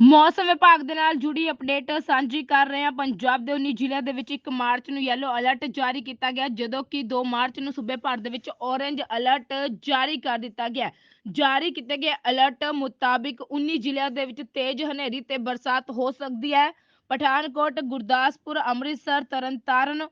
ਮੌਸਮ ਵਿਭਾਗ ਦੇ ਨਾਲ ਜੁੜੀ ਅਪਡੇਟ ਸਾਂਝੀ ਕਰ ਰਹੇ ਹਾਂ। ਪੰਜਾਬ ਦੇ 19 ਜ਼ਿਲ੍ਹਿਆਂ ਦੇ ਵਿੱਚ 1 ਮਾਰਚ ਨੂੰ ਯੈਲੋ ਅਲਰਟ ਜਾਰੀ ਕੀਤਾ ਗਿਆ, ਜਦੋਂ ਕਿ 2 ਮਾਰਚ ਨੂੰ ਸੂਬੇ ਭਰ ਦੇ ਵਿੱਚ ਔਰੇਂਜ ਅਲਰਟ ਜਾਰੀ ਕਰ ਦਿੱਤਾ ਗਿਆ। ਜਾਰੀ ਕੀਤੇ ਗਏ ਅਲਰਟ ਮੁਤਾਬਿਕ 19 ਜ਼ਿਲ੍ਹਿਆਂ ਦੇ ਵਿੱਚ ਤੇਜ਼ ਹਨੇਰੀ ਤੇ ਬਰਸਾਤ ਹੋ ਸਕਦੀ ਹੈ। ਪਠਾਨਕੋਟ, ਗੁਰਦਾਸਪੁਰ, ਅੰਮ੍ਰਿਤਸਰ, ਤਰਨਤਾਰਨ,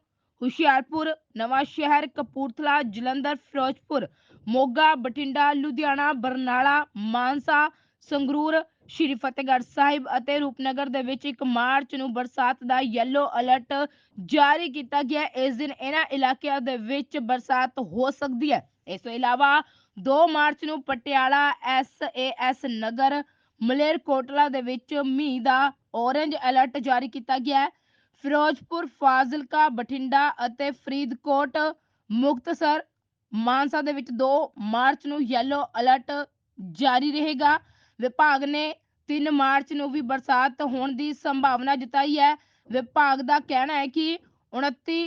ਹੁਸ਼ਿਆਰਪੁਰ ਨਵਾਂ ਸ਼ਹਿਰ ਕਪੂਰਥਲਾ, ਜਲੰਧਰ, ਫਿਰੋਜ਼ਪੁਰ, ਮੋਗਾ, ਬਠਿੰਡਾ, ਲੁਧਿਆਣਾ, ਬਰਨਾਲਾ, ਮਾਨਸਾ, ਸੰਗਰੂਰ ਸ਼੍ਰੀ ਫਤਿਹਗੜ੍ਹ ਸਾਹਿਬ ਅਤੇ ਰੂਪਨਗਰ ਦੇ ਵਿੱਚ 1 ਮਾਰਚ ਨੂੰ ਬਰਸਾਤ ਦਾ ਯੈਲੋ ਅਲਰਟ ਜਾਰੀ ਕੀਤਾ ਗਿਆ। ਇਸ ਦਿਨ ਇਹਨਾਂ ਇਲਾਕਿਆਂ ਦੇ ਵਿੱਚ ਬਰਸਾਤ ਹੋ ਸਕਦੀ ਹੈ। ਇਸ ਤੋਂ ਇਲਾਵਾ 2 ਮਾਰਚ ਨੂੰ ਪਟਿਆਲਾ ਐਸਏਐਸ ਨਗਰ, ਮਲੇਰਕੋਟਲਾ ਦੇ ਵਿੱਚ ਮੀਂਹ ਦਾ ਔਰੇਂਜ ਅਲਰਟ ਜਾਰੀ ਕੀਤਾ ਗਿਆ ਹੈ। ਫਿਰੋਜ਼ਪੁਰ, ਫਾਜ਼ਿਲਕਾ, ਬਠਿੰਡਾ ਅਤੇ ਫਰੀਦਕੋਟ, ਮੁਕਤਸਰ, ਮਾਨਸਾ ਦੇ ਵਿੱਚ 2 ਮਾਰਚ ਨੂੰ ਯੈਲੋ ਅਲਰਟ ਜਾਰੀ ਰਹੇਗਾ। ਵਿਭਾਗ ਨੇ 3 ਮਾਰਚ ਨੂੰ ਵੀ ਬਰਸਾਤ ਹੋਣ ਦੀ ਸੰਭਾਵਨਾ ਜਤਾਈ ਹੈ। ਵਿਭਾਗ ਦਾ ਕਹਿਣਾ ਹੈ ਕਿ 29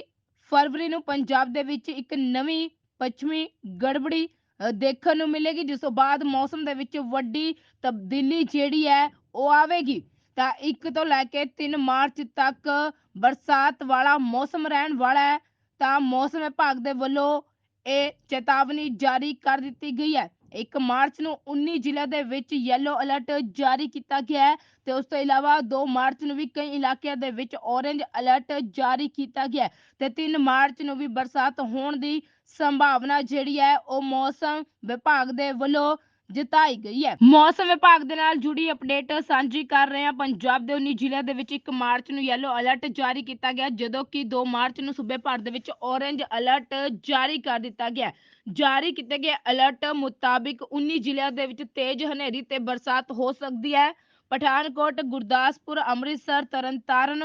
ਫਰਵਰੀ ਨੂੰ ਪੰਜਾਬ ਦੇ ਵਿੱਚ ਇੱਕ ਨਵੀਂ ਪੱਛਮੀ ਗੜਬੜੀ ਦੇਖਣ ਨੂੰ ਮਿਲੇਗੀ, ਜਿਸ ਤੋਂ ਬਾਅਦ ਮੌਸਮ ਦੇ ਵਿੱਚ ਵੱਡੀ ਤਬਦੀਲੀ ਜਿਹੜੀ ਹੈ, ਉਹ ਆਵੇਗੀ। ਤਾਂ 1 ਤੋਂ ਲੈ ਕੇ 3 ਮਾਰਚ ਤੱਕ ਬਰਸਾਤ ਵਾਲਾ ਮੌਸਮ ਰਹਿਣ ਵਾਲਾ ਹੈ। ਤਾਂ ਮੌਸਮ ਵਿਭਾਗ ਦੇ ਵੱਲੋਂ ਇਹ ਚੇਤਾਵਨੀ ਜਾਰੀ ਕਰ ਦਿੱਤੀ ਗਈ ਹੈ। 1 ਮਾਰਚ ਨੂੰ 19 ਜ਼ਿਲ੍ਹਿਆਂ ਦੇ ਵਿੱਚ ਯੈਲੋ ਅਲਰਟ ਜਾਰੀ ਕੀਤਾ ਗਿਆ ਹੈ ਤੇ ਉਸ ਤੋਂ ਇਲਾਵਾ 2 ਮਾਰਚ ਨੂੰ ਵੀ ਕਈ ਇਲਾਕਿਆਂ ਦੇ ਵਿੱਚ ਔਰੇਂਜ ਅਲਰਟ ਜਾਰੀ ਕੀਤਾ ਗਿਆ ਤੇ 3 ਮਾਰਚ ਨੂੰ ਵੀ ਬਰਸਾਤ ਹੋਣ ਦੀ ਸੰਭਾਵਨਾ ਜਿਹੜੀ ਹੈ ਉਹ ਮੌਸਮ ਵਿਭਾਗ ਦੇ ਵੱਲੋਂ ਜਤਾਈ ਗਈ ਹੈ। ਮੌਸਮ ਵਿਭਾਗ ਦੇ ਨਾਲ ਜੁੜੀ ਅਪਡੇਟ ਸਾਂਝੀ ਕਰ ਰਹੇ ਹਾਂ। ਪੰਜਾਬ ਦੇ 19 ਜ਼ਿਲ੍ਹਿਆਂ ਦੇ ਵਿੱਚ 1 ਮਾਰਚ ਨੂੰ ਯੈਲੋ ਅਲਰਟ ਜਾਰੀ ਕੀਤਾ ਗਿਆ, ਜਦੋਂ ਕਿ 2 ਮਾਰਚ ਨੂੰ ਸੂਬੇ ਭਰ ਦੇ ਵਿੱਚ ਔਰੇਂਜ ਅਲਰਟ ਜਾਰੀ ਕਰ ਦਿੱਤਾ ਗਿਆ। ਜਾਰੀ ਕੀਤੇ ਗਏ ਅਲਰਟ ਮੁਤਾਬਿਕ 19 ਜ਼ਿਲ੍ਹਿਆਂ ਦੇ ਵਿੱਚ ਤੇਜ਼ ਹਨੇਰੀ ਤੇ ਬਰਸਾਤ ਹੋ ਸਕਦੀ ਹੈ। ਪਠਾਨਕੋਟ, ਗੁਰਦਾਸਪੁਰ, ਅੰਮ੍ਰਿਤਸਰ, ਤਰਨਤਾਰਨ,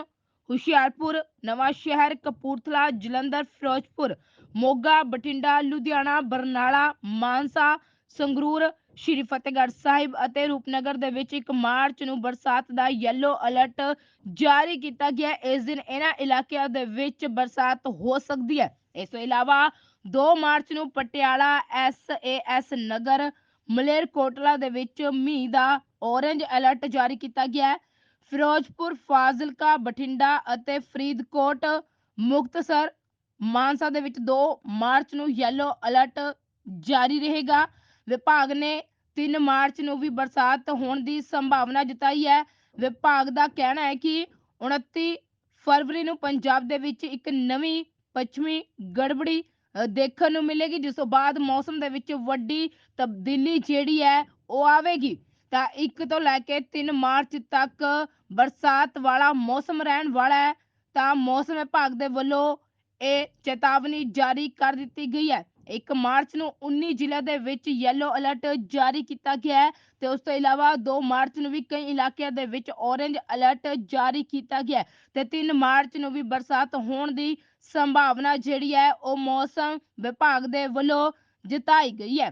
ਹੁਸ਼ਿਆਰਪੁਰ ਨਵਾਂ ਸ਼ਹਿਰ ਕਪੂਰਥਲਾ, ਜਲੰਧਰ, ਫਿਰੋਜ਼ਪੁਰ, ਮੋਗਾ, ਬਠਿੰਡਾ, ਲੁਧਿਆਣਾ, ਬਰਨਾਲਾ, ਮਾਨਸਾ ਸੰਗਰੂਰ, ਸ਼੍ਰੀ ਫਤਿਹਗੜ੍ਹ ਸਾਹਿਬ ਅਤੇ ਰੂਪਨਗਰ ਦੇ ਵਿੱਚ ਇੱਕ ਮਾਰਚ ਨੂੰ ਬਰਸਾਤ ਦਾ ਯੈਲੋ ਅਲਰਟ ਜਾਰੀ ਕੀਤਾ ਗਿਆ। ਇਸ ਦਿਨ ਇਹਨਾਂ ਇਲਾਕਿਆਂ ਦੇ ਵਿੱਚ ਬਰਸਾਤ ਹੋ ਸਕਦੀ ਹੈ। ਇਸ ਤੋਂ ਇਲਾਵਾ 2 ਮਾਰਚ ਨੂੰ ਪਟਿਆਲਾ ਐਸਏਐਸ ਨਗਰ, ਮਲੇਰਕੋਟਲਾ ਦੇ ਵਿੱਚ ਮੀਂਹ ਦਾ ਔਰੇਂਜ ਅਲਰਟ ਜਾਰੀ ਕੀਤਾ ਗਿਆ ਹੈ। ਫਿਰੋਜ਼ਪੁਰ, ਫਾਜ਼ਿਲਕਾ, ਬਠਿੰਡਾ ਅਤੇ ਫਰੀਦਕੋਟ, ਮੁਕਤਸਰ, ਮਾਨਸਾ ਦੇ ਵਿੱਚ 2 ਮਾਰਚ ਨੂੰ ਯੈਲੋ ਅਲਰਟ ਜਾਰੀ ਰਹੇਗਾ। ਵਿਭਾਗ ਨੇ 3 ਮਾਰਚ ਨੂੰ ਵੀ ਬਰਸਾਤ ਹੋਣ ਦੀ ਸੰਭਾਵਨਾ ਜਤਾਈ ਹੈ। ਵਿਭਾਗ ਦਾ ਕਹਿਣਾ ਹੈ ਕਿ 29 ਫਰਵਰੀ ਨੂੰ ਪੰਜਾਬ ਦੇ ਵਿੱਚ ਇੱਕ ਨਵੀਂ ਪੱਛਮੀ ਗੜਬੜੀ ਦੇਖਣ ਨੂੰ ਮਿਲੇਗੀ, ਜਿਸ ਤੋਂ ਬਾਅਦ ਮੌਸਮ ਦੇ ਵਿੱਚ ਵੱਡੀ ਤਬਦੀਲੀ ਜਿਹੜੀ ਹੈ, ਉਹ ਆਵੇਗੀ। ਤਾਂ 1 ਤੋਂ ਲੈ ਕੇ 3 ਮਾਰਚ ਤੱਕ ਬਰਸਾਤ ਵਾਲਾ ਮੌਸਮ ਰਹਿਣ ਵਾਲਾ ਹੈ। ਤਾਂ ਮੌਸਮ ਵਿਭਾਗ ਦੇ ਵੱਲੋਂ ਇਹ ਚੇਤਾਵਨੀ ਜਾਰੀ ਕਰ ਦਿੱਤੀ ਗਈ ਹੈ। 1 ਮਾਰਚ ਨੂੰ 19 ਜ਼ਿਲ੍ਹਿਆਂ ਦੇ ਵਿੱਚ ਯੈਲੋ ਅਲਰਟ ਜਾਰੀ ਕੀਤਾ ਗਿਆ ਹੈ ਤੇ ਉਸ ਤੋਂ ਇਲਾਵਾ 2 ਮਾਰਚ ਨੂੰ ਵੀ ਕਈ ਇਲਾਕਿਆਂ ਦੇ ਵਿੱਚ ਔਰੇਂਜ ਅਲਰਟ ਜਾਰੀ ਕੀਤਾ ਗਿਆ ਤੇ 3 ਮਾਰਚ ਨੂੰ ਵੀ ਬਰਸਾਤ ਹੋਣ ਦੀ ਸੰਭਾਵਨਾ ਜਿਹੜੀ ਹੈ ਉਹ ਮੌਸਮ ਵਿਭਾਗ ਦੇ ਵੱਲੋਂ ਜਤਾਈ ਗਈ ਹੈ।